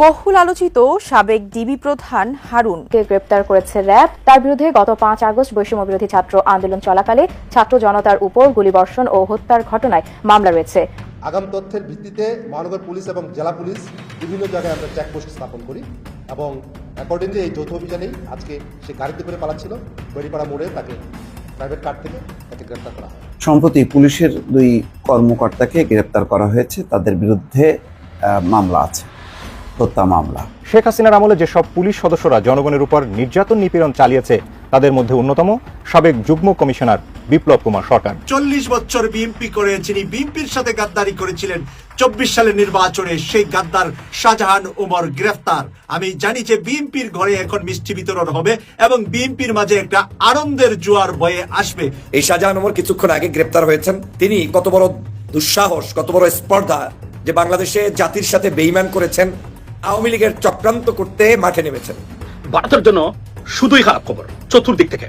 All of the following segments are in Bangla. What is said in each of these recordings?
বহুল আলোচিত সাবেক ডিবি প্রধান হারুন। কে গ্রেপ্তার করেছে র্যাব? তার বিরুদ্ধে গত পাঁচ আগস্ট বৈষম্য বিরোধী ছাত্র আন্দোলন চলাকালে ছাত্র জনতার উপর গুলিবর্ষণ ও হত্যার ঘটনায় মামলা রয়েছে। আগাম তথ্যের ভিত্তিতে মহানগর পুলিশ এবং জেলা পুলিশ বিভিন্ন জায়গায় আমরা চেকপোস্ট স্থাপন করি এবং অ্যাকর্ডিংলি এই যৌথ অভিযানেই আজকে সে গাড়িতে করে পালাচ্ছিল বড়িপাড়া মোড়ে তাকে প্রাইভেট কার থেকে তাকে গ্রেপ্তার করা হয়। সম্প্রতি পুলিশের দুই কর্মকর্তাকে গ্রেপ্তার করা হয়েছে তাদের বিরুদ্ধে মামলা আছে। হত্যা মামলা। শেখ হাসিনার আমলে যেসব পুলিশ সদস্যরা জনগণের উপর নির্যাতন নিপীড়ন চালিয়েছে তাদের মধ্যে অন্যতম সাবেক যুগ্ম কমিশনার বিপ্লব কুমার সরকার। চল্লিশ বছর বিএনপি করে যিনি বিএনপির সাথে গাদ্দারি করেছিলেন চব্বিশ সালের নির্বাচনে সেই গাদ্দার শাহজাহান উমর গ্রেফতার। আমি জানি যে বিএনপির ঘরে এখন মিষ্টি বিতরণ হবে এবং বিএনপির মাঝে একটা আনন্দের জোয়ার বয়ে আসবে। এই শাহজাহান ওমর কিছুক্ষণ আগে গ্রেপ্তার হয়েছেন। তিনি কত বড় দুঃসাহস কত বড় স্পর্ধা যে বাংলাদেশে জাতির সাথে বেইমান করেছেন। আওয়ামী লীগের চক্রান্ত করতে মাঠে নেমেছেন। ভারতের জন্য শুধুই খারাপ খবর। চতুর্দিক থেকে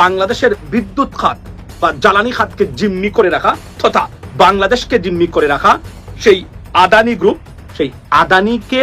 বাংলাদেশের বিদ্যুৎ খাত বা জ্বালানি খাতকে জিম্মি করে রাখা তথা বাংলাদেশকে জিম্মি করে রাখা সেই আদানি গ্রুপ সেই আদানিকে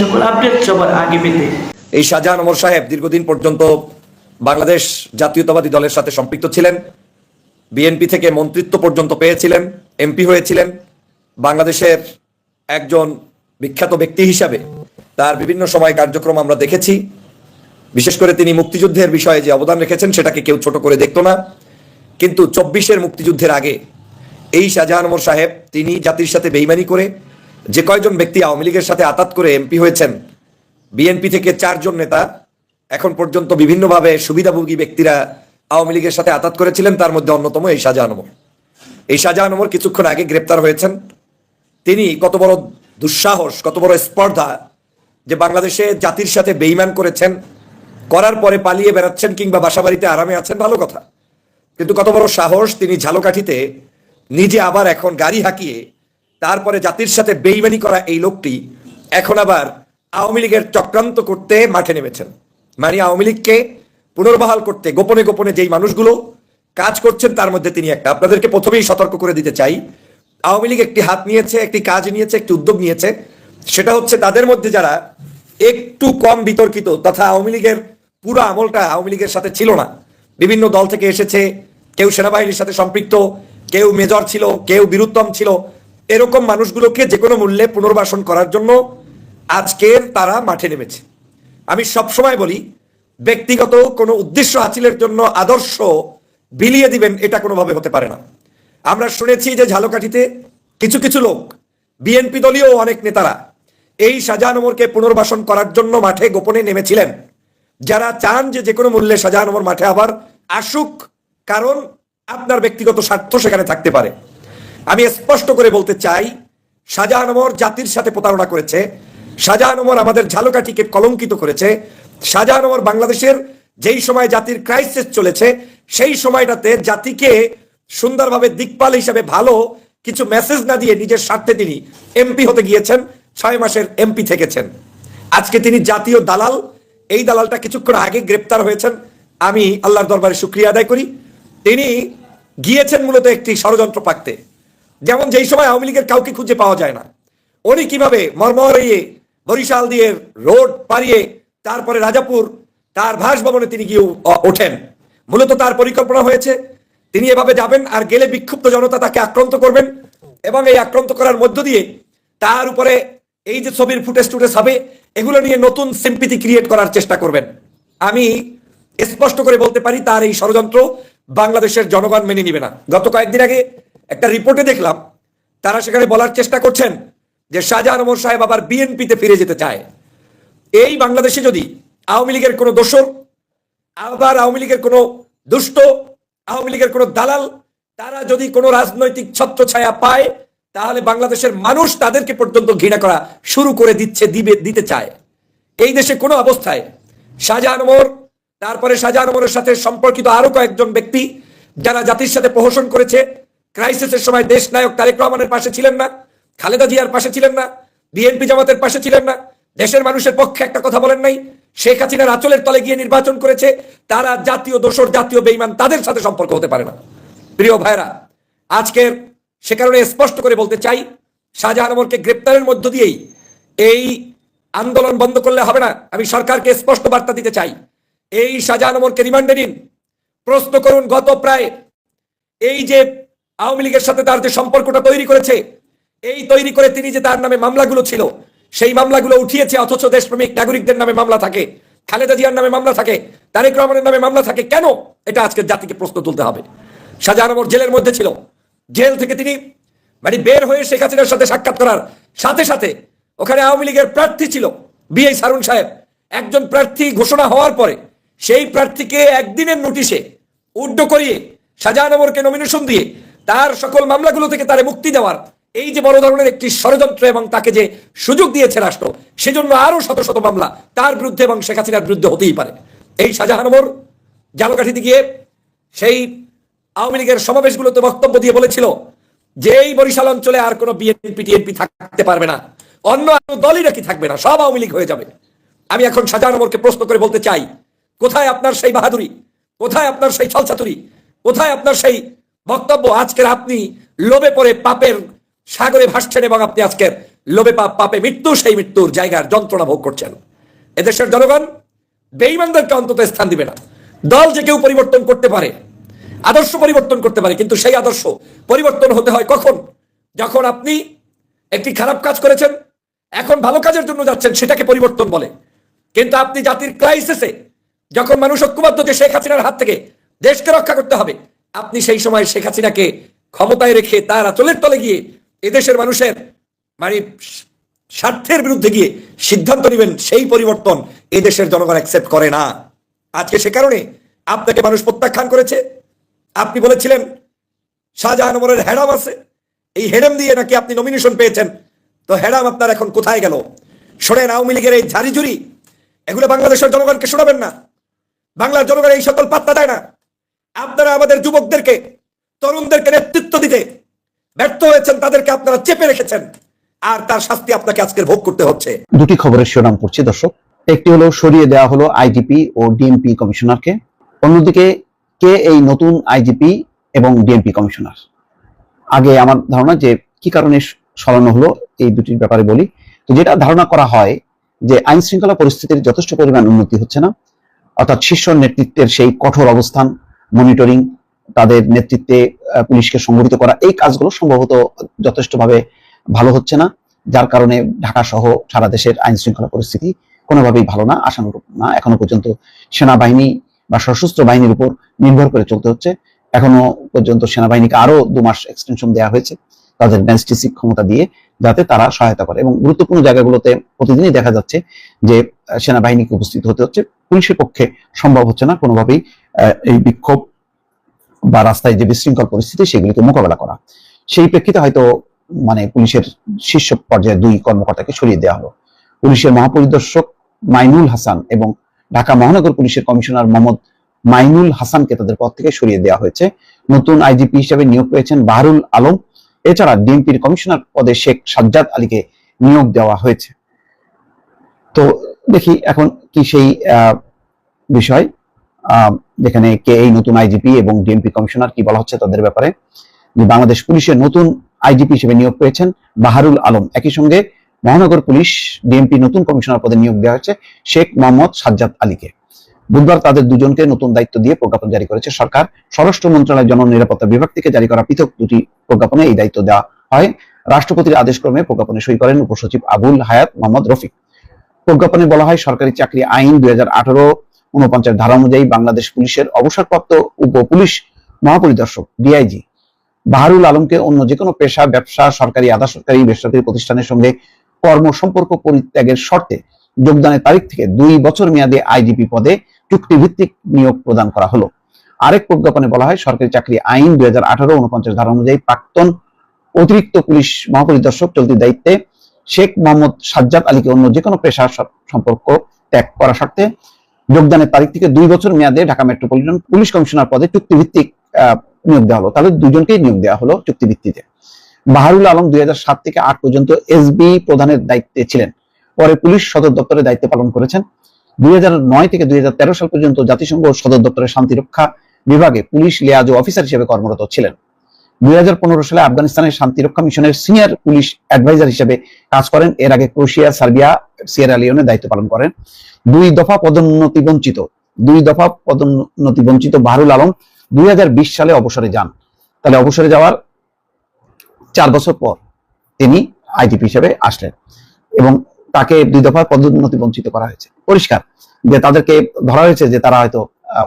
সকল আপডেট সবার আগে পেতে। এই শাহজাহান ওমর সাহেব দীর্ঘদিন পর্যন্ত বাংলাদেশ জাতীয়তাবাদী দলের সাথে সম্পৃক্ত ছিলেন, বিএনপি থেকে মন্ত্রিত্ব পর্যন্ত পেয়েছিলেন, এমপি হয়েছিলেন, বাংলাদেশের একজন বিখ্যাত ব্যক্তি হিসাবে তার বিভিন্ন সময় কার্যক্রম আমরা দেখেছি। বিশেষ করে তিনি মুক্তিযুদ্ধের বিষয়ে যে অবদান রেখেছেন সেটাকে কেউ ছোট করে দেখতো না। কিন্তু চব্বিশের মুক্তিযুদ্ধের আগে এই শাহজাহান ওমর সাহেব তিনি জাতির সাথে বেইমানি করে যে কয়জন ব্যক্তি আওয়ামী লীগের সাথে আতাত করে এমপি হয়েছেন, বিএনপি থেকে চারজন নেতা, এখন পর্যন্ত বিভিন্নভাবে সুবিধাভোগী ব্যক্তিরা আওয়ামী লীগের সাথে আতাত করেছিলেন, তার মধ্যে অন্যতম এই শাহজাহান এই শাহজাহান ওমর কিছুক্ষণ আগে গ্রেপ্তার হয়েছেন। তিনি কত বড় দুঃসাহস, কত বড় স্পর্ধা যে বাংলাদেশে জাতির সাথে বেইমান করেছেন, করার পরে পালিয়ে বেড়াচ্ছেন কিংবা বাসাবাড়িতে আরামে আছেন, ভালো কথা। কিন্তু কত বড় সাহস তিনি ঝালকাঠিতে নিজে আবার এখন গাড়ি হাঁকিয়ে তারপরে জাতির সাথে বেইমানি করা এই লোকটি এখন আবার আওয়ামী লীগের চক্রান্ত করতে মাঠে নেমেছেন। মানে আওয়ামী লীগকে পুনর্বহাল করতে গোপনে গোপনে যেই মানুষগুলো কাজ করছেন, তার মধ্যে তিনি একটা। আপনাদেরকে প্রথমেই সতর্ক করে দিতে চাই, আওয়ামী লীগ একটি হাত নিয়েছে, একটি কাজ নিয়েছে, একটি উদ্যোগ নিয়েছে। সেটা হচ্ছে তাদের মধ্যে যারা একটু কম বিতর্কিত তথা আওয়ামী লীগের পুরো আমলটা আওয়ামী লীগের সাথে ছিল না। বিভিন্ন দল থেকে এসেছে, কেউ সেনাবাহিনীর সাথে সম্পৃক্ত, কেউ মেজর ছিল, কেউ বীরুত্তম ছিল। এরকম মানুষগুলোকে যে কোনো মূল্যে পুনর্বাসন করার জন্য আজকের তারা মাঠে নেমেছে। আমি সবসময় বলি, ব্যক্তিগত কোনো উদ্দেশ্য হাসিলের জন্য আদর্শ বিলিয়ে দিবেন এটা কোনোভাবে হতে পারে না। আমরা শুনেছি যে ঝালকাঠিতে কিছু কিছু লোক, বিএনপি দলীয় অনেক নেতারা এই শাহজাহান ওমরকে পুনর্বাসন করার জন্য মাঠে গোপনে নেমেছিলেন। যারা চান যে যে কোনো মূল্যে শাহজাহান ওমর মাঠে আবার আসুক, কারণ আপনার ব্যক্তিগত স্বার্থ সেখানে থাকতে পারে। আমি স্পষ্ট করে বলতে চাই, শাহজাহান ওমর জাতির সাথে প্রতারণা করেছে, শাহজাহান ওমর আমাদের ঝালকাঠিকে কলঙ্কিত করেছে, শাহজাহান ওমর বাংলাদেশের যেই সময় জাতির ক্রাইসিস চলেছে, সেই সময়টাতে জাতিকে সুন্দরভাবে দিকপাল হিসাবে ভালো কিছু মেসেজ না দিয়ে নিজের স্বার্থে তিনি এমপি হতে গিয়েছেন, ছয় মাসের এমপি থেকেছেন। আজকে তিনি জাতীয় দালাল, এই দালালটা কিছুক্ষণ আগে গ্রেপ্তার হয়েছেন, আমি আল্লাহর দরবারে শুক্রিয়া আদায় করি। তিনি গিয়েছেন মূলত একটি ষড়যন্ত্র পাকতে। যেমন যেই সময় আওয়ামী লীগের কাউকে খুঁজে পাওয়া যায় না, উনি কীভাবে মর্মরিয়ে বরিশাল দিয়ে রোড পাড়িয়ে তারপরে রাজাপুর, তার ভাসভবনে তিনি গিয়ে ওঠেন। মূলত তার পরিকল্পনা হয়েছে, তিনি এভাবে যাবেন আর গেলে বিক্ষুব্ধ জনতা তাকে আক্রান্ত করবেন এবং এই আক্রান্ত করার মধ্য দিয়ে তার উপরে এই যে ছবির ফুটেজ টুটেজ হবে, এগুলো নিয়ে নতুন সিম্পিতি ক্রিয়েট করার চেষ্টা করবেন। আমি স্পষ্ট করে বলতে পারি, তার এই ষড়যন্ত্র বাংলাদেশের জনগণ মেনে নিবে না। গত কয়েকদিন আগে একটা রিপোর্টে দেখলাম, তারা সেখানে বলার চেষ্টা করছেন যে শাহজাহান ওমর সাহেব আবার বিএনপিতে ফিরে যেতে চায়। এই বাংলাদেশে যদি আওয়ামী লীগের কোনো দোসর আবার আওয়ামী লীগের কোনো দুষ্ট, আওয়ামী লীগের কোনো দালাল, তারা যদি কোনো রাজনৈতিক ছত্রছায়া পায়, তাহলে বাংলাদেশের মানুষ তাদেরকে পর্যন্ত ঘৃণা করা শুরু করে দিচ্ছে, দিবে, দিতে চায়। এই দেশে কোনো অবস্থায় শাহজাহান ওমর, তারপরে শাহজাহান ওমরের সাথে সম্পর্কিত আরও কয়েকজন ব্যক্তি, যারা জাতির সাথে প্রহসন করেছে ক্রাইসিসের সময় দেশ নায়ক তারেক রহমানের পাশে ছিলেন না, খালেদা জিয়ার পাশে ছিলেন না, বিএনপি জামাতের পাশে ছিলেন না, দেশের মানুষের পক্ষে একটা কথা বলেন নাই, শেখ হাসিনার আচলের তলে গিয়ে নির্বাচন করেছে, তারা জাতীয় দোসর জাতীয় বেইমান তাদের সাথে সম্পর্ক হতে পারে না। প্রিয় ভাইরা আজকের সে কারণে স্পষ্ট করে বলতে চাই, শাহজাহান ওমরকে গ্রেপ্তারের মধ্য দিয়েই এই আন্দোলন বন্ধ করলে হবে না, আমি সরকারকে স্পষ্ট বার্তা দিতে চাই। এই শাহজাহান ওমরকে রিমান্ডে নিন। প্রশ্ন করুন, গত প্রায় এই যে আওয়ামী লীগের সাথে তার যে সম্পর্কটা তৈরি করেছে, এই তৈরি করে তিনি যে তার নামে মামলাগুলো ছিল, সেই মামলাগুলো উঠিয়েছে, অথচ দেশপ্রেমিক নাগরিকদের নামে মামলা থাকে, খালেদা জিয়ার নামে মামলা থাকে, তারেক রহমানের নামে মামলা থাকে, কেন? এটা আজকের জাতিকে প্রশ্ন তুলতে হবে। শাহজাহান জেলের মধ্যে ছিল। জেল থেকে তিনি মানে বের হয়ে শেখ হাসিনার সাথে সাক্ষাৎ করার সাথে সাথে ওখানে আওয়ামী লীগের প্রার্থী ছিল বিএ সারুন সাহেব। একজন প্রার্থী ঘোষণা হওয়ার পরে সেই প্রার্থীকে একদিনের নোটিশে উড্ড করিয়ে শাহজাহান নমিনেশন দিয়ে তার সকল মামলাগুলো থেকে তারে মুক্তি দেওয়ার এই যে বড় ধরনের একটি ষড়যন্ত্র এবং তাকে যে সুযোগ দিয়েছে রাষ্ট্র, সেজন্য আরও শত শত মামলা তার বিরুদ্ধে এবং শেখ হাসিনার বিরুদ্ধে হতেই পারে। এই শাহজাহান ওমর জালকাঠিতে গিয়ে সেই আওয়ামী লীগের সমাবেশগুলোতে বক্তব্য দিয়ে বলেছিল যে এই বরিশাল অঞ্চলে আর কোনো বিএনপি, টিএনপি থাকতে পারবে না। অন্য আর দলই নাকি থাকবে না, সব আওয়ামী লীগ হয়ে যাবে। আমি এখন শাহজাহান ওমরকে প্রশ্ন করে বলতে চাই, কোথায় আপনার সেই বাহাদুরি? কোথায় আপনার সেই ছলচাতুরি কোথায় আপনার সেই বক্তব্য আজকের আপনি লোভে পড়ে পাপের সাগরে ভাসছেন এবং আপনি আজকের লোভে পাপ পাপে মৃত্যু, সেই মৃত্যুর জায়গার যন্ত্রণা ভোগ করছেন। এদেশের জনগণ বেইমানদেরকে অন্তত স্থান দিবে না। দল যে কেউ পরিবর্তন করতে পারে, আদর্শ পরিবর্তন করতে পারে, কিন্তু সেই আদর্শ পরিবর্তন হতে হয় কখন? যখন আপনি একটি খারাপ কাজ করেছেন, এখন ভালো কাজের জন্য যাচ্ছেন, সেটাকে পরিবর্তন বলে। কিন্তু আপনি জাতির ক্রাইসিসে যখন মানুষ ঐক্যবদ্ধ যে শেখ হাসিনার হাত থেকে দেশকে রক্ষা করতে হবে আপনি সেই সময় শেখ হাসিনাকে ক্ষমতায় রেখে তার আচলের তলে গিয়ে এদেশের মানুষের মানে স্বার্থের বিরুদ্ধে গিয়ে সিদ্ধান্ত নেবেন, সেই পরিবর্তন এদেশের জনগণ অ্যাকসেপ্ট করে না। আজকে সে কারণে আপনাকে মানুষ প্রত্যাখ্যান করেছে। আপনি বলেছিলেন, শাহজাহান ওমরের হ্যাডাম আছে। এই হেডাম দিয়ে নাকি আপনি নমিনেশন পেয়েছেন। তো হ্যাডাম আপনার এখন কোথায় গেল? শোনেন, আওয়ামী লীগের এই ঝাড়ি ঝুড়ি এগুলো বাংলাদেশের জনগণকে শোনাবেন না। বাংলার জনগণ এই সকল পাত্তা দেয় না। আপনারা আমাদের যুবকদেরকে, তরুণদেরকে নেতৃত্ব দিতে ব্যর্থ হয়েছেন, তাদেরকে আপনারা চেপে রেখেছেন। আর তার শাস্তি আপনাকে আজকের ভোগ করতে হচ্ছে। দুটি খবরের শিরোনাম পড়ছি দর্শক। একটি হলো, সরিয়ে দেওয়া হলো আইজিপি ও ডিএমপি কমিশনারকে। অন্যদিকে, কে এই নতুন আইজিপি এবং ডিএমপি কমিশনার? আগে আমার ধারণা যে, কি কারণে সরানো হলো, এই দুটির ব্যাপারে বলি। তো যেটা ধারণা করা হয় যে আইন শৃঙ্খলা পরিস্থিতির যথেষ্ট পরিমাণ উন্নতি হচ্ছে না। অর্থাৎ শীর্ষ নেতৃত্বের সেই কঠোর অবস্থান মনিটরিং তাদের নেতৃত্বে পুলিশকে সংগঠিত করা, এই কাজগুলো সম্ভবত যথেষ্টভাবে ভালো হচ্ছে না। যার কারণে ঢাকা সহ সারা দেশের আইন শৃঙ্খলা পরিস্থিতি কোনোভাবেই ভালো না, আশানুরূপ না। এখনও পর্যন্ত সেনাবাহিনী বা সশস্ত্র বাহিনীর উপর নির্ভর করে চলতে হচ্ছে। এখনও পর্যন্ত সেনাবাহিনীকে আরও দু মাস এক্সটেনশন দেওয়া হয়েছে। তাদের ম্যাজিস্ট্রেসিক ক্ষমতা দিয়ে যাতে তারা সহায়তা করে। এবং গুরুত্বপূর্ণ জায়গাগুলোতে প্রতিদিনই দেখা যাচ্ছে যে সেনাবাহিনীকে উপস্থিত হতে হচ্ছে, পুলিশের পক্ষে সম্ভব হচ্ছে না কোনোভাবেই এই বিক্ষোভ বা রাস্তায় যে বিশৃঙ্খল পরিস্থিতি, সেগুলিকে মোকাবেলা করা। সেই প্রেক্ষিতে হয়তো মানে পুলিশের শীর্ষ পর্যায়ে দুই কর্মকর্তাকে সরিয়ে দেওয়া হলো। পুলিশের মহাপরিদর্শক মাইনুল হাসান এবং ঢাকা মহানগর পুলিশের কমিশনার মোহাম্মদ মাইনুল হাসানকে তাদের পদ থেকে সরিয়ে দেওয়া হয়েছে। নতুন আইজিপি হিসেবে নিয়োগ পেয়েছেন বাহারুল আলম। এছাড়া ডিএমপির কমিশনার পদে শেখ সাজ্জাদ আলীকে নিয়োগ দেওয়া হয়েছে। তো দেখি এখন কি সেই বিষয় যেখানে কে এই নতুন আইজিপি এবং ডিএমপি কমিশনার কি বলা হচ্ছে তাদের ব্যাপারে। যে বাংলাদেশ পুলিশের নতুন আইজিপি হিসেবে নিয়োগ পেয়েছেন বাহারুল আলম। একই সঙ্গে মহানগর পুলিশ ডিএমপি নতুন কমিশনার পদে নিয়োগ দেওয়া হয়েছে শেখ মোহাম্মদ সাজ্জাদ আলীকে। বুধবার তাদের দুজনকে নতুন দায়িত্ব দিয়ে প্রজ্ঞাপন জারি করেছে সরকার। স্বরাষ্ট্র মন্ত্রণালয় জননিরাপত্তা বিভাগ থেকে জারি করা পৃথক দুটি প্রজ্ঞাপনে এই দায়িত্ব দেওয়া হয়। রাষ্ট্রপতির আদেশক্রমে প্রজ্ঞাপনে সই করেন উপসচিব আবুল হায়াত মোহাম্মদ রফিক। প্রজ্ঞাপনে বলা হয়, সরকারি চাকরি আইন দুই হাজার আঠারো উনপঞ্চাশ ধারা অনুযায়ী বাংলাদেশ পুলিশের অবসরপ্রাপ্ত উপ পুলিশ মহাপরিদর্শক ডিআইজি বাহারুল আলমকে অন্য যে কোনো পেশা, ব্যবসা, সরকারি আধা সরকারি বেসরকারি প্রতিষ্ঠানের সঙ্গে কর্ম সম্পর্ক পরিত্যাগের শর্তে যোগদানের তারিখ থেকে দুই বছর মেয়াদে আইজিপি পদে চুক্তিভিত্তিক নিয়োগ প্রদান করা হলো। আরেক প্রজ্ঞাপনে বলা হয়, সরকারি চাকরি আইন দুই হাজার আঠারো উনপঞ্চাশ ধারা অনুযায়ী প্রাক্তন অতিরিক্ত পুলিশ মহাপরিদর্শক চলতি দায়িত্বে শেখ মোহাম্মদ সাজ্জাদ আলীকে অন্য যে কোনো পেশা সম্পর্ক ত্যাগ করা শর্তে যোগদানের তারিখ থেকে দুই বছর মেয়াদে ঢাকা মেট্রোপলিটন পুলিশ কমিশনার পদে চুক্তিভিত্তিক নিয়োগ দেওয়া হলো। তাহলে দুজনকেই নিয়োগ দেওয়া হলো চুক্তিভিত্তিতে। বাহারুল আলম দুই হাজার সাত থেকে আট পর্যন্ত এসবি প্রধানের দায়িত্বে ছিলেন। পরে পুলিশ সদর দপ্তরে দায়িত্ব পালন করেছেন। দুই থেকে দুই সাল পর্যন্ত জাতিসংঘ সদর দপ্তরের শান্তিরক্ষা বিভাগে পুলিশ লিয়াজো অফিসার হিসেবে কর্মরত ছিলেন। দুই সালে আফগানিস্তানের শান্তিরক্ষা মিশনের সিনিয়র পুলিশ অ্যাডভাইজার হিসেবে কাজ করেন। এর আগে ক্রোশিয়া সার্বিয়া, সিয়েরা লিওনে দায়িত্ব পালন করেন। দুই দফা পদোন্নতি বঞ্চিত, দুই দফা পদোন্নতি বঞ্চিত বাহারুল আলম দুই হাজার বিশ সালে অবসরে যান। তাহলে অবসরে যাওয়ার চার বছর পর তিনি আইজিপি হিসেবে আসলেন এবং তাকে দুই দফা পদোন্নতি বঞ্চিত করা হয়েছে। পরিষ্কার যে তাদেরকে ধরা হয়েছে যে তারা হয়তো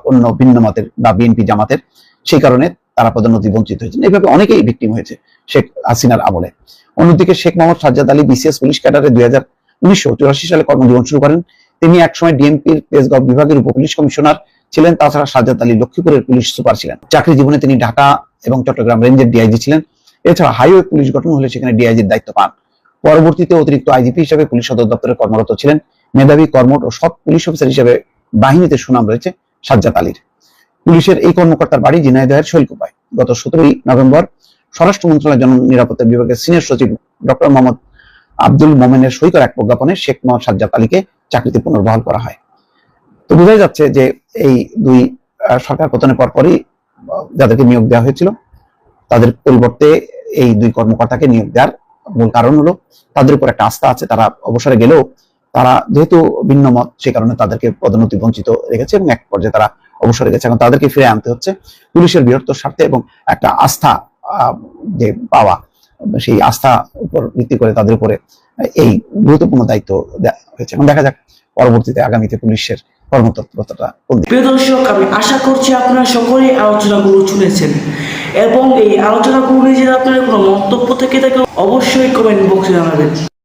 অন্য ভিন্ন মতের বা বিএনপি জামাতের, সেই কারণে তারা পদোন্নতি বঞ্চিত হয়েছেন এইভাবে অনেকেই ভিক্টিম হয়েছে শেখ হাসিনার আমলে। অন্যদিকে শেখ মোহাম্মদ সাজ্জাদ আলী বিসিএস পুলিশ ক্যাডারে দুই হাজার উনিশশো চুরাশি সালে কর্মজীবন শুরু করেন। তিনি একসময় ডিএমপির তেজগাঁও বিভাগের উপ পুলিশ কমিশনার ছিলেন, তাছাড়া সাজ্জাদ আলী লক্ষ্মীপুরের পুলিশ সুপার ছিলেন। চাকরি জীবনে তিনি ঢাকা এবং চট্টগ্রাম রেঞ্জের ডিআইজি ছিলেন। এছাড়া হাইওয়ে পুলিশ গঠন হলে সেখানে ডিআইজির দায়িত্ব পান। পরবর্তীতে অতিরিক্ত আইজিপি হিসেবে পুলিশ সদর দপ্তরে কর্মরত ছিলেন। মেধাবী কর্মঠ ও সৎ পুলিশ অফিসার হিসেবে বাহিনীতে সুনাম রয়েছে সাজ্জাদ আলীর। পুলিশের এই কর্মকর্তার বাড়ি ঝিনাইদহের শৈলকুপায়। গত সতেরোই নভেম্বর স্বরাষ্ট্র মন্ত্রণালয় জননিরাপত্তা বিভাগের সিনিয়র সচিব ডক্টর মোহাম্মদ আব্দুল মোমেনের সই করা এক প্রজ্ঞাপনে শেখ মোহাম্মদ সাজ্জাদ আলীকে চাকরিতে পুনর্বহাল করা হয়। তো বোঝাই যাচ্ছে যে এই দুই সরকার পতনের পরপরই যাদেরকে নিয়োগ দেওয়া হয়েছিল, তাদের পরিবর্তে এই দুই কর্মকর্তাকে নিয়োগ দেওয়ার মূল কারণ হলো তাদের উপর একটা আস্থা আছে, তারা অবসরে গেলেও তারা যেহেতু ভিন্ন মত, সে কারণে তাদেরকে পদোন্নতি বঞ্চিত রেখেছে এবং এক পর্যায়ে তারা অবসরে গেছে। এখন তাদেরকে ফিরে আনতে হচ্ছে পুলিশের বৃহত্তর স্বার্থে এবং একটা আস্থা যে পাওয়া, সেই আস্থা উপর ভিত্তি করে তাদের উপরে এই গুরুত্বপূর্ণ দায়িত্ব হয়েছে। এবং দেখা যাক পরবর্তীতে আগামীতে পুলিশের কর্মতৎপরতাটা প্রিয় দর্শক, আমি আশা করছি আপনারা সকলেই আলোচনাগুলো শুনেছেন। এবং এই আলোচনাগুলো নিয়ে যদি আপনার কোনো মন্তব্য থেকে থাকে অবশ্যই কমেন্ট বক্সে জানাবেন।